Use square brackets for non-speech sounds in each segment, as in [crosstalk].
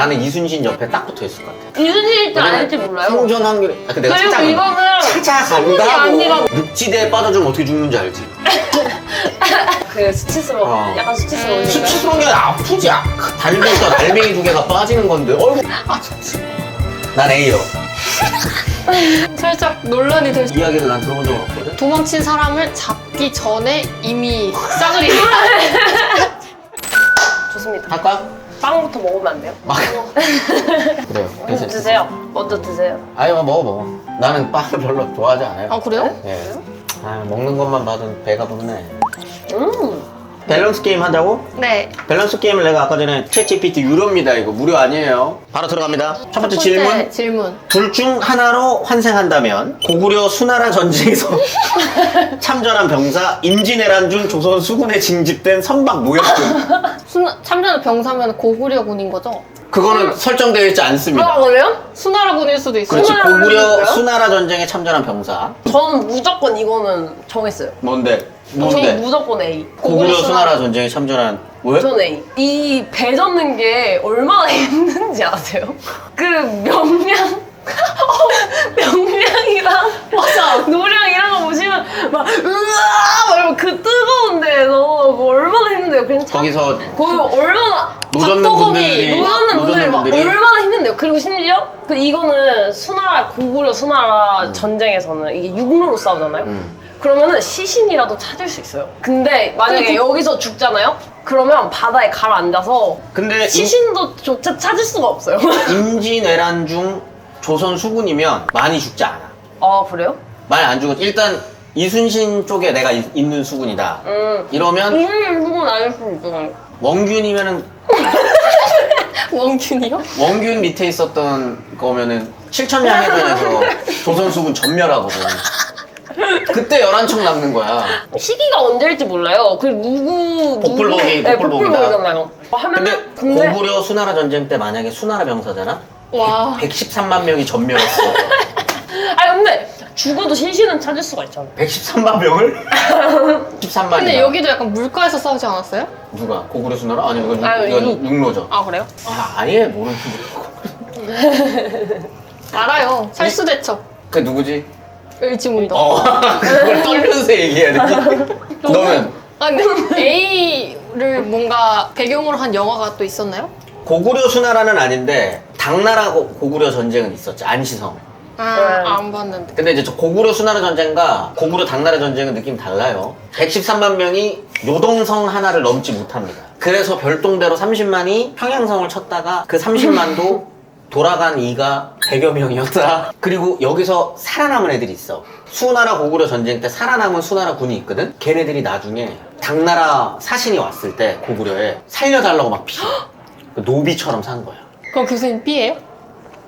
나는 이순신 옆에 딱 붙어 있을 것 같아. 이순신일지 아닐지 몰라요. 생존 확률이. 아, 그 내가 그리고 찾아간다. 이거는 성분이 찾아간다고. 아니라 늪지대에 빠져주면 어떻게 죽는지 알지? [laughs] 그 수치스러워. 어. 약간 수치스러운 거. 수치스러운 게 아니라 아프지. 아, 달팽이가 달팽이 두 개가 빠지는 건데. 어이구. 아 좋지. 난 A요. [laughs] 살짝 논란이 될 수. 이야기를 난 들어본 적은 없거든. 도망친 사람을 잡기 전에 이미 싸그리 [laughs] 좋습니다. 할까? 빵부터 먹으면 안 돼요? 막. [laughs] 그래요. 먼저 드세요. 먼저 드세요. 아니 뭐 먹어 먹어. 나는 빵을 별로 좋아하지 않아요. 아 그래요? 예. 아 먹는 것만 봐도 배가 부르네. 음. 밸런스 게임 하자고? 네. 밸런스 게임을 내가 아까 전에 챗GPT 유료입니다 이거 무료 아니에요. 바로 들어갑니다. 첫 번째 질문. 질문. 둘 중 하나로 환생한다면 고구려 수나라 전쟁에서 [laughs] 참전한 병사 임진왜란 중 조선 수군에 징집된 선박 노역군 [laughs] 수나, 참전한 병사면 고구려 군인 거죠? 그거는 설정되어 있지 않습니다. 아, 그래요? 수나라 군일 수도 있어요. 그렇지 고구려? 수나라 전쟁에 참전한 병사 저는 무조건 이거는 정했어요. 뭔데? 저는 뭔데? 무조건 A. 고구려 수나라 전쟁에 참전한 왜? 전 A. 이배 젓는 게 얼마나 [laughs] 힘든지 아세요? 그 명량, [laughs] 명량이랑 맞아. 노량 이런 거 보시면 막 으아 막 이러면 그 뜨거운 데에서 그거 얼마나 힘든데요. 그냥 참 거기서 거기 얼마나 노젓는 분들이 노젓는 분들이 막 분들이 얼마나 힘든데요. 그리고 심지어 그 이거는 수나라 고구려 수나라 전쟁에서는 이게 육로로 싸우잖아요. 음. 그러면은 시신이라도 찾을 수 있어요. 근데 만약에 여기서 죽잖아요? 그러면 바다에 가라앉아서 근데 임- 시신도 조차 찾을 수가 없어요. [laughs] 임진왜란 중 조선 수군이면 많이 죽지 않아. 아 그래요? 많이 안 죽어. 일단 이순신 쪽에 내가 이- 있는 수군이다. 음. 이러면 이런 부분 아닐 수 있잖아요. 원균이면은 [laughs] 원균이요? 원균 밑에 있었던 거면은 7천량 해전에서 [laughs] 조선 수군 전멸하거든. 그때 11척 남는 거야. 시기가 언제일지 몰라요. 그 누구 복불복이, 누구- 네, 복불복이다. 복불복이잖아요. 근데 하면은 근데 고구려 수나라 전쟁 때 만약에 수나라 병사잖아? 와. 113만 명이 전멸했어. [laughs] 아 근데 죽어도 시신은 찾을 수가 있잖아요. 113만 명을? [laughs] 13만이야. 근데 여기도 약간 물가에서 싸우지 않았어요? 누가? 고구려 수나라? 아니 이거, 육- 아, 이거 육- 육로죠. 아 그래요? 아, 아예 모르는 [laughs] 알아요. 살수대첩. 그 누구지? 을지문덕. 어, [laughs] 그걸 떨면서 얘기해야 돼. [laughs] 너는 아 근데 A를 뭔가 배경으로 한 영화가 또 있었나요? 고구려 수나라는 아닌데 당나라 고, 고구려 전쟁은 있었지 안시성. 아, 네. 안 봤는데. 근데 이제 저 고구려 수나라 전쟁과 고구려 당나라 전쟁은 느낌 달라요. 113만 명이 요동성 하나를 넘지 못합니다. 그래서 별동대로 30만이 평양성을 쳤다가 그 30만도 [laughs] 돌아간 이가 100여 명이었다. [laughs] 그리고 여기서 살아남은 애들이 있어. 수나라 고구려 전쟁 때 살아남은 수나라 군이 있거든? 걔네들이 나중에 당나라 사신이 왔을 때 고구려에 살려달라고 막 피. [gasps] 그 노비처럼 산 거야. 그럼 교수님 B예요?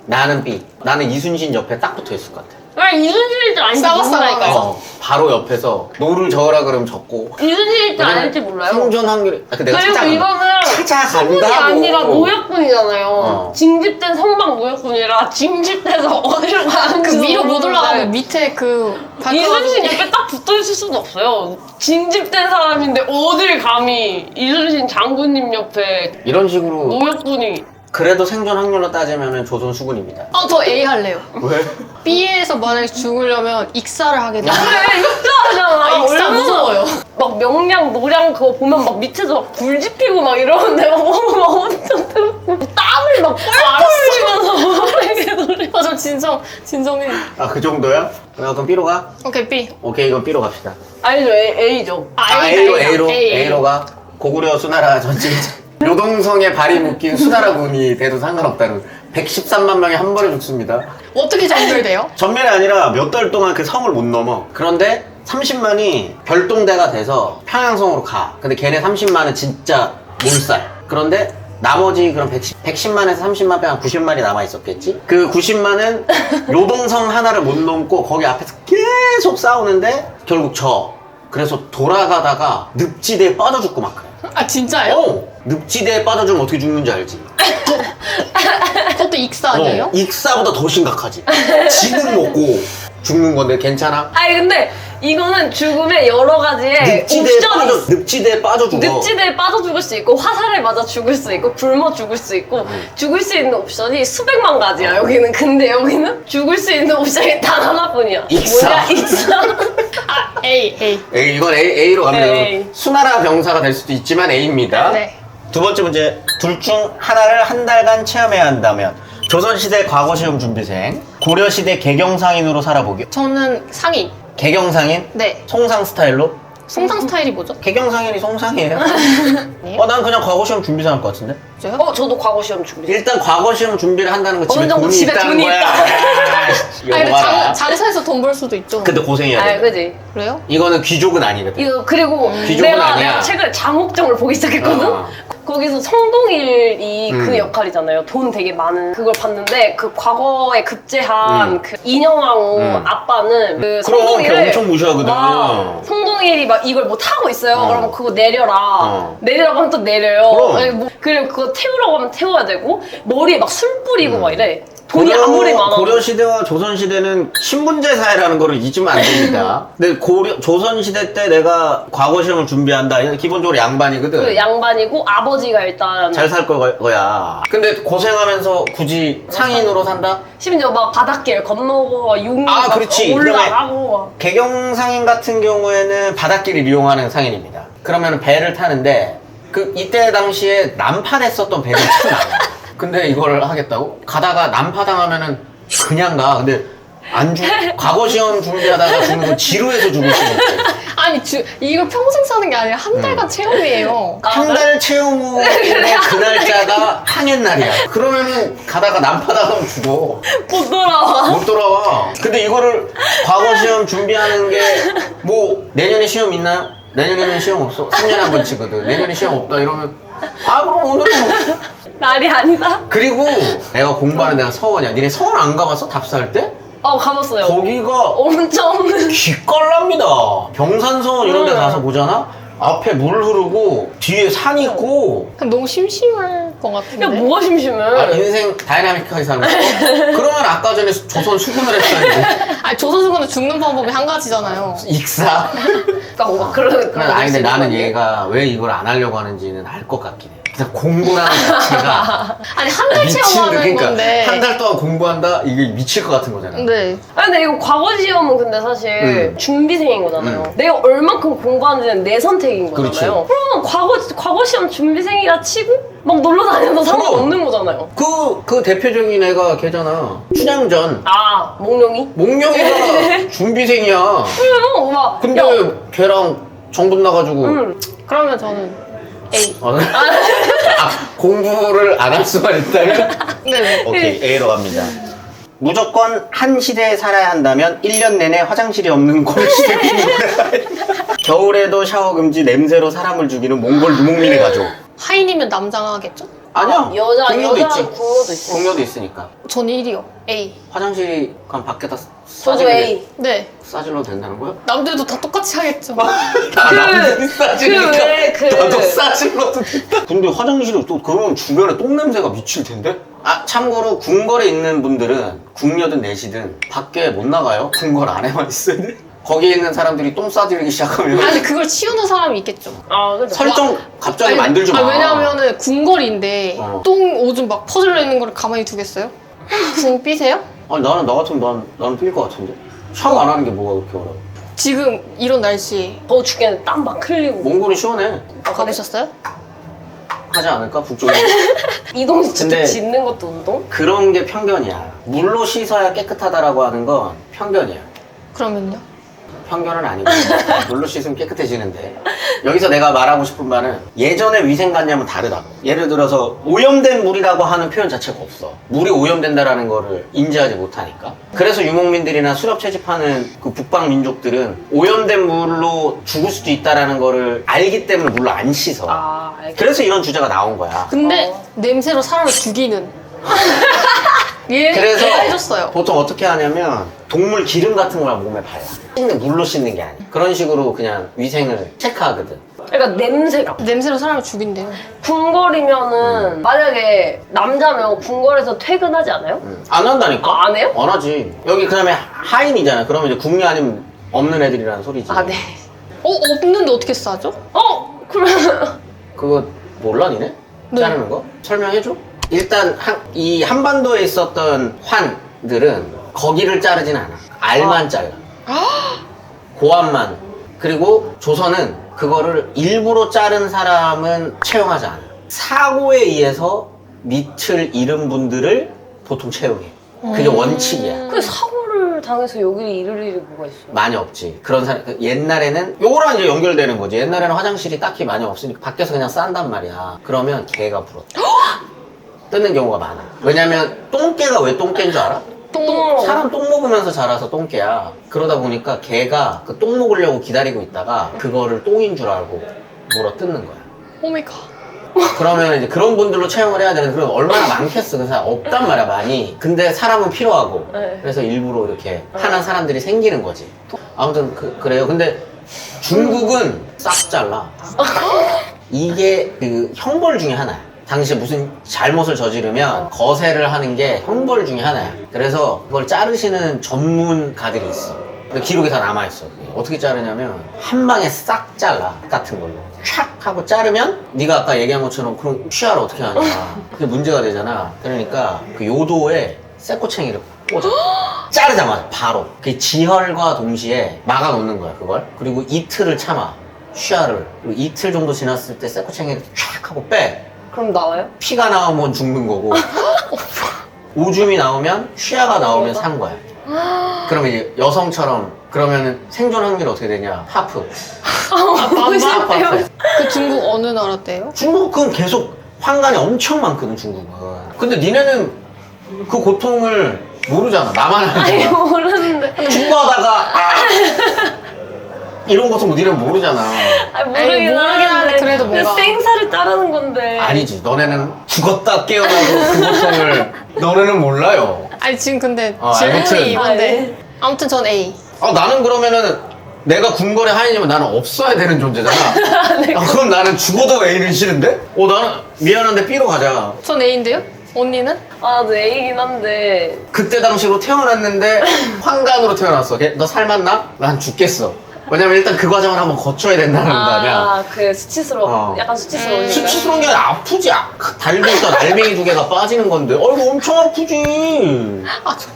나는 B. 나는 이순신 옆에 딱 붙어 있을 것 같아. 아 이순신일지 아닐지 싸웠어요. 모른다니까요. 어, 바로 옆에서 노를 저으라 그러면 적고 이순신일지 아닐지 몰라요. 생존 확률이 아, 그 내가 그리고 찾아간다. 이거는 찾아간다고. 성분이 아니라 노역군이잖아요. 어. 징집된 선박 노역군이라 징집돼서 [laughs] 어디로 가는지 그 위로 못 올라가면 밑에 그 이순신 옆에 딱 붙어 있을 수는 없어요. 징집된 사람인데 어딜 감히 이순신 장군님 옆에 이런 식으로 노역군이 그래도 생존 확률로 따지면 조선 수군입니다. 어, 저 A 할래요. 왜? B에서 만약에 죽으려면 익사를 하게 되면 그래 익사하잖아. 아, 익사 얼마나 무서워요. 막 명량 노량 그거 보면 막 밑에서 막 불 지피고 막 이러는데 막 보면 막 엄청 땀을 막 뻘뻘 흘리면서 이렇게 노래. 아, 저 진정, 진정해. 아 그 정도야? 아, 그럼 B로 가? 오케이, B. 오케이 이건 B로 갑시다. 아니죠 A, A죠. 아 A다, A로. A로 A, A로 가. 고구려 수나라 전쟁. 요동성에 발이 묶인 수나라 군이 돼도 상관없다는 113만 명이 한 번에 죽습니다. 어떻게 전멸돼요? 전멸이 아니라 몇 달 동안 그 성을 못 넘어. 그런데 30만이 별동대가 돼서 평양성으로 가. 근데 걔네 30만은 진짜 몰살. 그런데 나머지 그럼 110, 110 만에서 30만 빼면 90만이 남아있었겠지? 그 90만은 요동성 하나를 못 넘고 거기 앞에서 계속 싸우는데 결국 져. 그래서 돌아가다가 늪지대에 빠져 죽고 막 그래. 아, 진짜요? 어! 늪지대에 빠져주면 어떻게 죽는지 알지? [laughs] 그것도 익사 아니에요? 어, 익사보다 더 심각하지. 지는 먹고 죽는 건데 괜찮아? 아니 근데 이거는 죽음의 여러 가지의 늪지대에 옵션이 빠져 있어. 늪지대에 빠져 죽어. 늪지대에 빠져 죽을 수 있고 화살에 맞아 죽을 수 있고 굶어 죽을 수 있고 음. 죽을 수 있는 옵션이 수백만 가지야 여기는 근데 여기는 죽을 수 있는 옵션이 단 하나뿐이야 익사. 뭐야 익사 [laughs] 아 A A. A, 이건 A, A로 갑니다. A. 수나라 병사가 될 수도 있지만 A입니다. 네. 두 번째 문제. 둘 중 하나를 한 달간 체험해야 한다면 조선시대 과거시험 준비생, 고려시대 개경상인으로 살아보기. 저는 상의. 개경상인? 네. 송상 스타일로? 송상 스타일이 뭐죠? 개경상인이 송상이에요. [laughs] 네. 어, 난 그냥 과거 시험 준비생 할 것 같은데? 저요? 어 저도 과거 시험 준비 일단 과거 시험 준비를 한다는 거 집에 어느 정도 돈이 집에 있다는 돈이 거야. 있다. [laughs] 아니 근데. 장, 장사해서 돈 벌 수도 있죠. 근데 고생해야 아 돼. 그지 그래요? 이거는 귀족은 아니거든. 이거 그리고 귀족은 내가, 아니야. 내가 최근에 장옥정을 보기 시작했거든 어. 거기서 성동일이 음. 그 역할이잖아요 돈 되게 많은 그걸 봤는데 그 과거에 급제한 음. 그 인형왕후 음. 아빠는 그 그럼 걔 성동일을 엄청 무시하거든. 막 성동일이 막 이걸 못 하고 있어요. 어. 그러면 그거 내려라. 어. 내리라고 하면 또 내려요. 그럼. 아니, 뭐, 그리고 그거 태우라고 하면 태워야 되고 머리에 막 술 뿌리고 음. 막 이래. 돈이 고려- 아무리 많아. 고려 시대와 조선 시대는 신분제 사회라는 거를 잊으면 안 됩니다. [laughs] 근데 고려, 조선 시대 때 내가 과거 시험을 준비한다. 이건 기본적으로 양반이거든. 그 양반이고 아버지가 일단 잘 살 거야. 근데 고생하면서 굳이 상인으로 산다? 심지어 막 바닷길 건너고 융 아, 막 그렇지. 올라가고 개경 상인 같은 경우에는 바닷길을 이용하는 상인입니다. 그러면 배를 타는데 그 이때 당시에 난파됐었던 배들이 참 많아요. 근데 이걸 하겠다고? 가다가 난파당하면은 그냥 가. 근데 안 죽, 과거 시험 준비하다가 죽는 건 지루해서 죽을 수도 있지. 아니 주, 이거 평생 사는 게 아니라 한 달간 체험이에요. 아, 한달 [laughs] 체험 후에 그 날짜가 항해 날이야. 그러면은 가다가 난파당하면 죽어. 못 돌아와. 못 돌아와. 근데 이거를 과거 시험 준비하는 게 뭐 내년에 시험 있나요? 내년에는 시험 없어. 3년에 한 번 치거든. 내년에 시험 없다 이러면 아 그럼 오늘은 뭐. 날이 아니다. 그리고 내가 공부하는 데가 서원이야. 니네 서원 안 가봤어? 답사할 때? 어 가봤어요. 거기가 엄청 기깔납니다. 병산서원 이런 데 응. 가서 보잖아? 앞에 물 흐르고 뒤에 산 있고 그럼 너무 심심할 것 같은데. 야 뭐가 심심해? 아, 인생 다이나믹하게 사는 거. [laughs] 그러면 아까 전에 조선 수군을 했어야지. [laughs] 아니 조선수군은 죽는 방법이 한 가지잖아요. 익사. 그러니까 뭔가 그런 그런 그냥 아니 근데 거 나는 얘가 왜 이걸 안 하려고 하는지는 알 것 같긴 해. 그냥 공부라는 자체가 [laughs] 아니 한 달 미친 체험하는 그러니까 건데. 한 달 동안 공부한다 이게 미칠 것 같은 거잖아. 네. 아 근데 이거 과거 시험은 근데 사실 음. 준비생인 거잖아요. 음. 내가 얼만큼 공부하는지는 내 선택인 그렇지. 거잖아요. 그러면 과거 과거 시험 준비생이라 치고 막 놀러 다녀도 상관없는 거잖아요. 그, 그 대표적인 애가 걔잖아. 춘향전. 아 몽룡이? 몽룡이가 [laughs] 준비생이야. 그래요 막 근데 야, 걔랑 정분 나가지고. 음. 그러면 저는 A. 어, [laughs] 아, 공부를 안 할 수만 있다면? [laughs] 네. 오케이, A로 갑니다. 무조건 한 시대에 살아야 한다면 1년 내내 화장실이 없는 궁궐. [laughs] 겨울에도 샤워 금지 냄새로 사람을 죽이는 몽골 유목민의 가족. 하인이면 남장하겠죠? 아니야. 여자 궁녀도 여자 있지. 궁녀도 있어. 궁녀도 있으니까. 전 1이요. A. 화장실이 그럼 밖에다 저도 싸질러- A. 네. 싸질러도 된다는 거야? 남들도 다 똑같이 하겠죠. 아, 남들이 싸지니까 그 왜, 그- 나도 싸질러도 된다. 근데 화장실이 또 그러면 주변에 똥 냄새가 미칠 텐데? 아 참고로 궁궐에 있는 분들은 궁녀든 내시든 밖에 못 나가요. 궁궐 안에만 있어야 돼. 거기에 있는 사람들이 똥 싸들기 시작하면 아니 그걸 치우는 사람이 있겠죠. 아 그죠. 설정 갑자기 아니, 만들지 마. 아, 왜냐면은 궁궐인데 어. 똥 오줌 막 퍼질러 있는 걸 가만히 두겠어요? [laughs] 궁 삐세요? 아니 나는 나 같으면 난 나는 틀릴 것 같은데. 샤워 안 하는 게 뭐가 그렇게 어려워? 지금 이런 날씨에 더 죽겠는데 땀 막 흘리고. 몽골이 시원해. 가보셨어요? 하지 않을까 북쪽에. [laughs] 이동 직접 근데- 짓는 것도 운동? 그런 게 편견이야. 물로 씻어야 깨끗하다라고 하는 건 편견이야. 그러면요? 편견은 아니고 [laughs] 물로 씻으면 깨끗해지는데. 여기서 내가 말하고 싶은 말은 예전의 위생관념은 다르다고. 예를 들어서 오염된 물이라고 하는 표현 자체가 없어. 물이 오염된다라는 거를 인지하지 못하니까. 그래서 유목민들이나 수렵 채집하는 그 북방 민족들은 오염된 물로 죽을 수도 있다라는 거를 알기 때문에 물로 안 씻어. 아 알겠. 그래서 이런 주제가 나온 거야. 근데 어. 냄새로 사람을 죽이는. [laughs] 예, 그래서 해줬어요. 보통 어떻게 하냐면 동물 기름 같은 걸 몸에 발라 씻는 물로 씻는 게 아니야 그런 식으로 그냥 위생을 체크하거든 그러니까 냄새가. 냄새로 사람을 죽인대요. 궁궐이면은 음. 만약에 남자면 궁궐에서 퇴근하지 않아요? 안 한다니까? 아, 안 해요? 안 하지. 여기 그다음에 하인이잖아. 그러면 이제 궁녀 아니면 없는 애들이라는 소리지. 아, 네. 어 없는데 어떻게 싸죠? 어, 그러면. [laughs] 그거 몰라 니네? 네. 자르는 거? 설명해줘? 일단 한, 이 한반도에 있었던 환들은 거기를 자르진 않아 알만 잘라 고안만 그리고 조선은 그거를 일부러 자른 사람은 채용하지 않아 사고에 의해서 밑을 잃은 분들을 보통 채용해 그게 원칙이야 그 사고를 당해서 여기를 잃을 일이 뭐가 있어요? 많이 없지. 그런 사람, 그 옛날에는, 요거랑 이제 연결되는 거지. 옛날에는 화장실이 딱히 많이 없으니까 밖에서 그냥 싼단 말이야. 그러면 개가 불어. 뜯는 경우가 많아. 왜냐면, 똥개가 왜 똥개인 줄 알아? 똥. 사람 똥 먹으면서 자라서 똥개야. 그러다 보니까 개가 그 똥 먹으려고 기다리고 있다가 그거를 똥인 줄 알고 물어 뜯는 거야. 오미가. 그러면 이제 그런 분들로 채용을 해야 되는데 그럼 얼마나 많겠어 그 사람 없단 말이야 많이 근데 사람은 필요하고 네. 그래서 일부러 이렇게 하는 사람들이 생기는 거지 아무튼 그, 그래요 근데 중국은 싹 잘라 이게 그 형벌 중에 하나야 당시에 무슨 잘못을 저지르면 거세를 하는 게 형벌 중에 하나야. 그래서 그걸 자르시는 전문가들이 있어. 근데 기록이 다 남아있어. 어떻게 자르냐면 한 방에 싹 잘라 같은 걸로. 촥 하고 자르면 네가 아까 얘기한 것처럼 그럼 취하를 어떻게 하냐. 그게 문제가 되잖아. 그러니까 그 요도에 쇠꼬챙이를 꽂아. [gasps] 자르자마자 바로. 그 지혈과 동시에 막아 놓는 거야 그걸. 그리고 이틀을 참아. 취하를. 그리고 이틀 정도 지났을 때 쇠꼬챙이를 촥 하고 빼 그럼 나와요? 피가 나오면 죽는 거고 [laughs] 오줌이 나오면 취하가 나오면 산 거야. 그러면 이제 여성처럼 그러면 생존 확률이 어떻게 되냐? 하프. 하프 하프 그 중국 어느 나라 때요? 중국은 계속 환관이 엄청 많거든 중국은. 근데 니네는 그 고통을 모르잖아. 나만 아니, 알잖아. 모르는데. 축구하다가 아! [laughs] 이런 고통 니네는 모르잖아 아니, 모르긴, 모르긴 하는데 하는데. 그래도 뭔가. 생사를 따르는 건데. 아니지 너네는 죽었다 깨어나도 그 고통을 [laughs] 너네는 몰라요 아니 지금 근데 어, 질문이 아무튼. 이건데 아무튼 전 A. 아, 나는 그러면은 내가 궁궐의 하인이면 나는 없어야 되는 존재잖아. [laughs] 아, 그럼 나는 죽어도 A는 싫은데? 어, 나는 미안한데 B로 가자. 전 A인데요? 언니는? 아, 나도 A긴 한데. 그때 당시로 태어났는데 [laughs] 환관으로 태어났어. 걔, 너 살맛나? 난 죽겠어. 왜냐면 일단 그 과정을 한번 거쳐야 된다는 거 아니야. 아, 그 수치스러워. 어. 약간 수치스러우니까. 수치스러운 게 아니라 아프지. 아, 달고 있던 알맹이 두 개가 빠지는 건데. 어이구, 엄청 아프지. 아 저,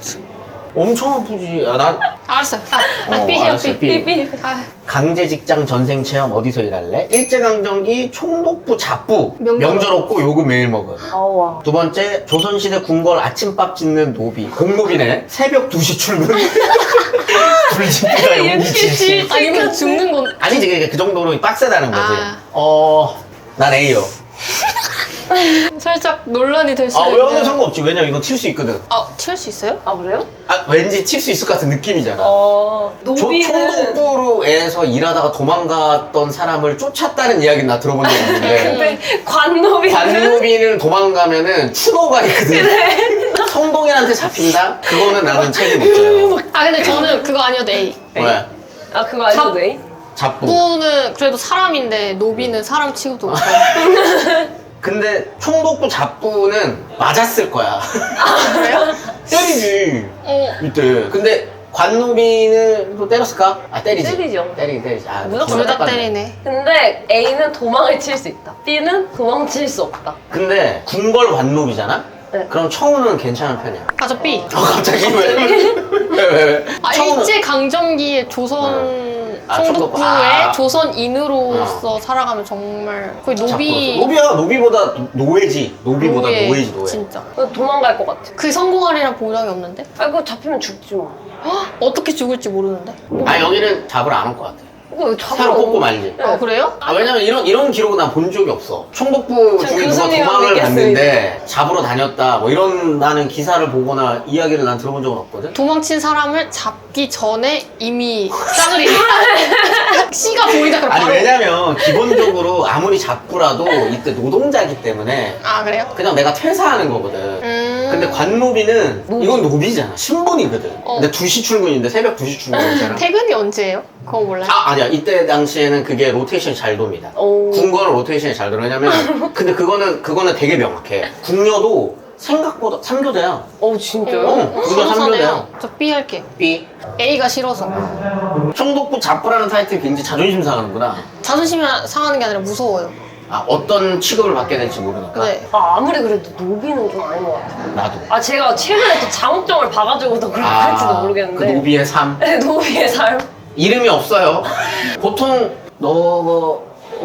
엄청 아프지. 아, 난 알았어요. 아, 아 어, B 해요 알았어요, B. B. 삐삐. 아, 강제 직장 전생 체험 어디서 일할래? 일제강점기 총독부 잡부 명절. 명절 없고 요금 매일 먹은 아우와. 두 번째 조선시대 궁궐 아침밥 짓는 노비 공노비네 새벽 2시 출근 [laughs] 불집기가 용기치지 아 이거 죽는 건 아니지 그게 그 정도로 빡세다는 거지 아. 어 난 A요 [laughs] 살짝 논란이 될 수도 아 있는데. 왜냐면 상관없지 왜냐면 이건 칠 수 있거든 아, 칠수 있어요? 아, 그래요? 아 왠지 칠 수 있을 것 같은 느낌이잖아 어. 조- 노비는. 총독부에서 일하다가 도망갔던 사람을 쫓았다는 이야기는 나 들어본 적 있는데 [laughs] 근데 관노비는. 관노비는 도망가면은 추노가 있거든. 성동일한테 잡힌다? 그거는 나는 책임 못 [laughs] 져요. 아 근데 저는 그거 아니어도 A. 왜? 아, 그거 아니도 돼? 잡부. 부는 그래도 사람인데 노비는 사람 취급도 못하고. [laughs] 근데 총독부 잡부는 맞았을 거야. 그래요? [laughs] 때리지. 어. 이때. 근데 관노비는 또 때렸을까? 아 때리지. 때리죠. 때리긴 때리지. 아, 무조건 둘 다. 때리네. 근데 A는 도망을 칠 수 있다. B는 도망칠 수 없다. 근데 궁궐 관노비잖아? 네. 그럼 청우는 괜찮은 편이야. 아 저 B. 어, 갑자기 왜? 왜, 왜, 왜? 아 청우는- 일제 강점기에 조선 아, 총독부에 총독부. 아. 조선 인으로서 살아가면 정말 거의 노비 잡부. 노비야, 노비보다 노예지. 노비보다 노예, 노예지, 노예. 진짜. 도망갈 것 같아. 그 성공하리란 보장이 없는데 아, 이거 잡히면 죽지 뭐. 헉, 어떻게 죽을지 모르는데. 아, 여기는 잡으러 안 올 것 같아. 이거 잡으러 새로 뽑고 말지. 네. 어 그래요? 아, 왜냐면 이런, 이런 기록은 난 본 적이 없어. 총독부 저 중에 누가 도망을. 갔는데 잡으러 다녔다. 뭐 이런 나는 기사를 보거나 이야기를 난 들어본 적은 없거든. 도망친 사람을 잡기 전에 이미 싸그리 [laughs] 씨가 보이다 그럼 아니, 바로 왜냐면 기본적으로 아무리 잡부라도 이때 노동자기 때문에 아 그래요? 그냥 내가 퇴사하는 거거든. 음 근데 관노비는 노비. 이건 노비잖아. 신분이거든. 어. 근데 2시 출근인데 새벽 2시 출근이잖아. [laughs] 퇴근이 언제예요? 그거 몰라요? 아, 아니야. 이때 당시에는 그게 로테이션이 잘 돕니다. 오. 궁궐은 로테이션이 잘 돌아. 왜냐면, [laughs] 근데 그거는, 그거는 되게 명확해. 궁녀도 생각보다 3교대야. 어, 진짜요? 어, 그거 삼교대요. 저 B 할게요. B. A가 싫어서 총독부 잡부라는 타이틀이 굉장히 자존심 상하는구나. 자존심이 상하는 게 아니라 무서워요. 아 어떤 취급을 받게 될지 모르니까. 네. 아, 아무리 그래도 노비는 좀 아닌 것 같아요. 나도. 아 제가 최근에 또 장욱정을 봐가지고 더 그렇게 할지도 모르겠는데. 그 노비의 삶. 네, 노비의 삶. 이름이 없어요. [laughs] 보통 너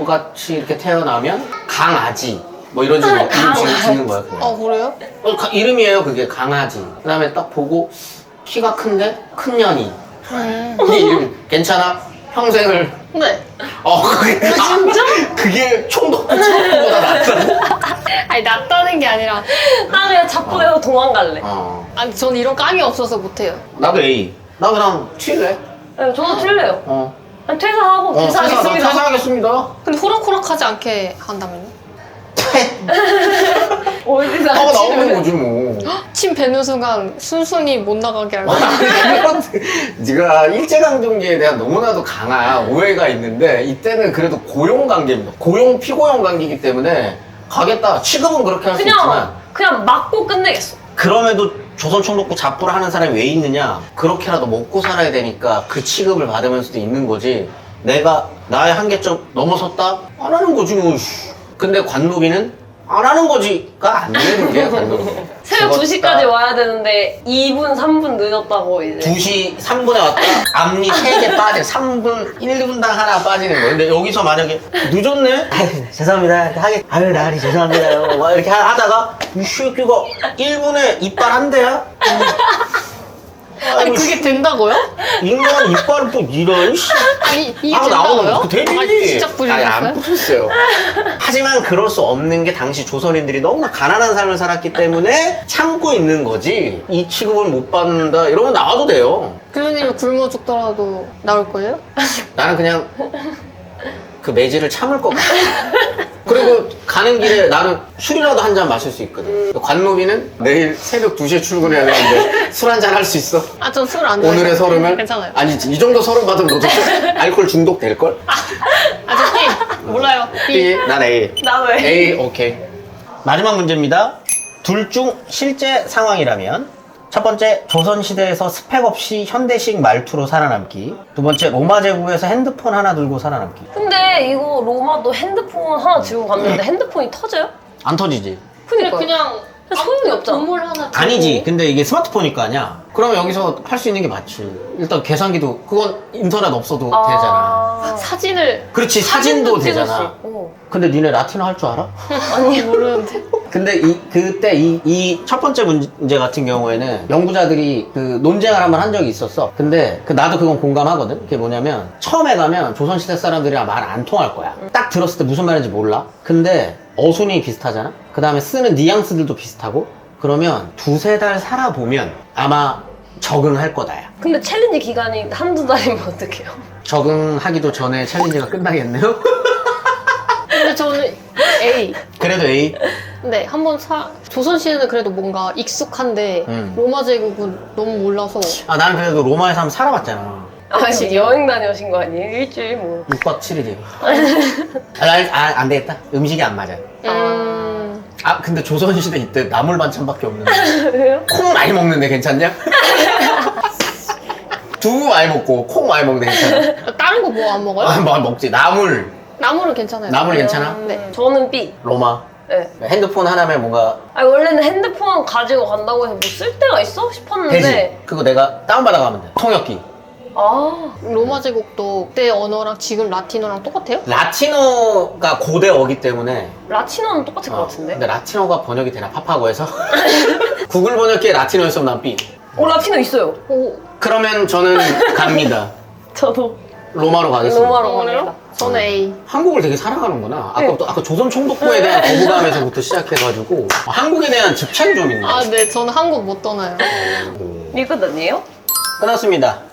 같이 이렇게 태어나면 강아지 뭐 이런 식으로 이름 지- 짓는 거야 그냥. 아 그래요? 어, 가- 이름이에요 그게 강아지. 그다음에 딱 보고 키가 큰데 큰 년이. 음. 이 이름 괜찮아? 평생을 네. 어 그게 진짜? [laughs] 그게 총독부 총독보다 낫다. [laughs] 아니 낫다는 게 아니라 나 그냥 잡고내서 도망갈래. 어 아니 전 이런 깜이 없어서 못해요. 나도 A. 나 그냥 튈래. 네, 저도 틀려요. 어. 그냥 퇴사하고 어 퇴사하겠습니다. 퇴사- 퇴사하겠습니다. 근데 호락호락하지 않게 한다면요? [laughs] 어디서 하고 나오는 거지 뭐. 침 뱉는 순간 순순히 못 나가게 할거 네가 일제강점기에 대한 너무나도 강한 오해가 있는데 이때는 그래도 고용 관계입니다. 고용 피고용 관계이기 때문에 가겠다. 취급은 그렇게 할 수 있지만 그냥 그냥 맞고 끝내겠어. 그럼에도 조선 총독부 잡부를 하는 사람이 왜 있느냐? 그렇게라도 먹고 살아야 되니까 그 취급을 받으면서도 있는 거지. 내가 나의 한계점 넘어섰다? 안 하는 거지 뭐. 씨. 근데 관노비는 안 하는 거지가 안 되는 게 관노비. 새벽 2시까지 와야 되는데 2분, 3분 늦었다고 이제. 2시 3분에 왔다 앞니 3개 빠져 3분 1분당 하나 빠지는 거예요 근데 여기서 만약에 늦었네? 아유 죄송합니다 이렇게 하겠 아유 나으리 죄송합니다요 막 이렇게 하- 하다가 이 새끼가 1분에 이빨 한 대야? 아니 그게 된다고요? 인간 이빨을 또 이런 씨 아니 이게 하고 나오는 된다고요? 거 되지 아니 진짜 아니 안 부리셨어요? 부셨어요 하지만 그럴 수 없는 게 당시 조선인들이 너무나 가난한 삶을 살았기 때문에 참고 있는 거지 이 취급을 못 받는다 이러면 나와도 돼요 교수님이 굶어 죽더라도 나올 거예요? 나는 그냥 그 매질을 참을 것 같아. [laughs] 그리고 가는 길에 나는 술이라도 한 잔 마실 수 있거든. 관노비는 내일 새벽 2시에 출근해야 되는데 [laughs] 술 한 잔 할 수 있어? 아 전 술 안 좋아해요. 오늘의 서름을? 괜찮아요. 아니, 이 정도 서름 받으면 너도 [laughs] 알코올 중독 될걸? 아저 B 몰라요. B. B, 난 A. 나 왜? A, 오케이. 마지막 문제입니다. 둘 중 실제 상황이라면 첫 번째, 조선시대에서 스펙 없이 현대식 말투로 살아남기. 두 번째, 로마 제국에서 핸드폰 하나 들고 살아남기. 근데 이거 로마도 핸드폰 하나 들고 갔는데 핸드폰이 터져요? 안 터지지? 그니까 그냥 그냥 소용이 없잖아. 건물 하나 들고 아니지. 근데 이게 스마트폰일 거 아니야. 그러면 여기서 할 수 있는 게 맞지. 일단 계산기도 그건 인터넷 없어도 되잖아. 사진을 그렇지 사진도 찍을 수 되잖아. 있고. 근데 니네 라틴어 할 줄 알아? [laughs] 아니 모르는데. 근데 이 그때 이이첫 번째 문제 같은 경우에는 연구자들이 그 논쟁을 한번 한 적이 있었어. 근데 그 나도 그건 공감하거든. 그게 뭐냐면 처음에 가면 조선시대 사람들이랑 말 안 통할 거야. 딱 들었을 때 무슨 말인지 몰라. 근데 어순이 비슷하잖아. 그 다음에 쓰는 뉘앙스들도 비슷하고. 그러면 두세 달 살아보면 아마 적응할 거다 야. 근데 챌린지 기간이 한두 달이면 [laughs] 어떡해요? 적응하기도 전에 챌린지가 끝나겠네요. [laughs] 근데 저는 A. 그래도 A. 네, 한번 사 조선시대는 그래도 뭔가 익숙한데 음. 로마 제국은 너무 몰라서 아 나는 그래도 로마에서 한번 살아봤잖아. 아니 여행 다녀오신 거 아니에요? 일주일 뭐. 6박 7일이요. 아, 아, 안 되겠다. 음식이 안 맞아. 음, 아, 근데 조선시대 이때 나물 반찬밖에 없는데. [laughs] 왜요? 콩 많이 먹는데 괜찮냐? [laughs] 두부 많이 먹고 콩 많이 먹는데 괜찮아? 다른 거 뭐 안 먹어요? 아, 뭐 먹지. 나물. 나물은 괜찮아요. 나물 괜찮아? 네. 저는 B. 로마. 네. 핸드폰 하나면 뭔가 아니 원래는 핸드폰 가지고 간다고 해서 뭐 쓸 데가 있어 싶었는데 되지. 그거 내가 다운받아 가면 돼. 통역기. 아 로마 제국도 그때 언어랑 지금 라틴어랑 똑같아요? 라틴어가 고대어기 때문에 라틴어는 똑같을 어, 것 같은데. 근데 라틴어가 번역이 되나 파파고에서 [laughs] 구글 번역기에 라틴어였으면 난 B. 어 라틴어 있어요. 오, 그러면 저는 갑니다. [laughs] 저도 로마로 가겠습니다. 로마로 그래요? 갑니다. 저는 A. 한국을 되게 사랑하는구나. 네. 아까부터 아까 조선 총독부에 대한 거부감에서부터 시작해가지고 한국에 대한 집착이 좀 있네. 아, 네, 저는 한국 못 떠나요. 이거 아니에요? 끝났습니다.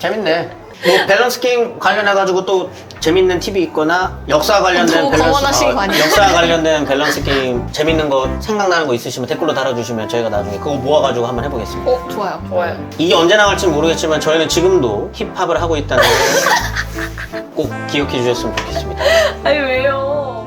재밌네. 뭐 밸런스 게임 관련해가지고 또 재밌는 팁이 있거나 역사 관련된 너무 밸런스 거 아니에요? 역사 관련된 밸런스 게임 재밌는 거 생각나는 거 있으시면 댓글로 달아주시면 저희가 나중에 그거 모아가지고 한번 해보겠습니다. 어, 좋아요. 좋아요. 이게 언제 나갈지 모르겠지만 저희는 지금도 힙합을 하고 있다는 걸 [laughs] 꼭 기억해 주셨으면 좋겠습니다. 아니 왜요?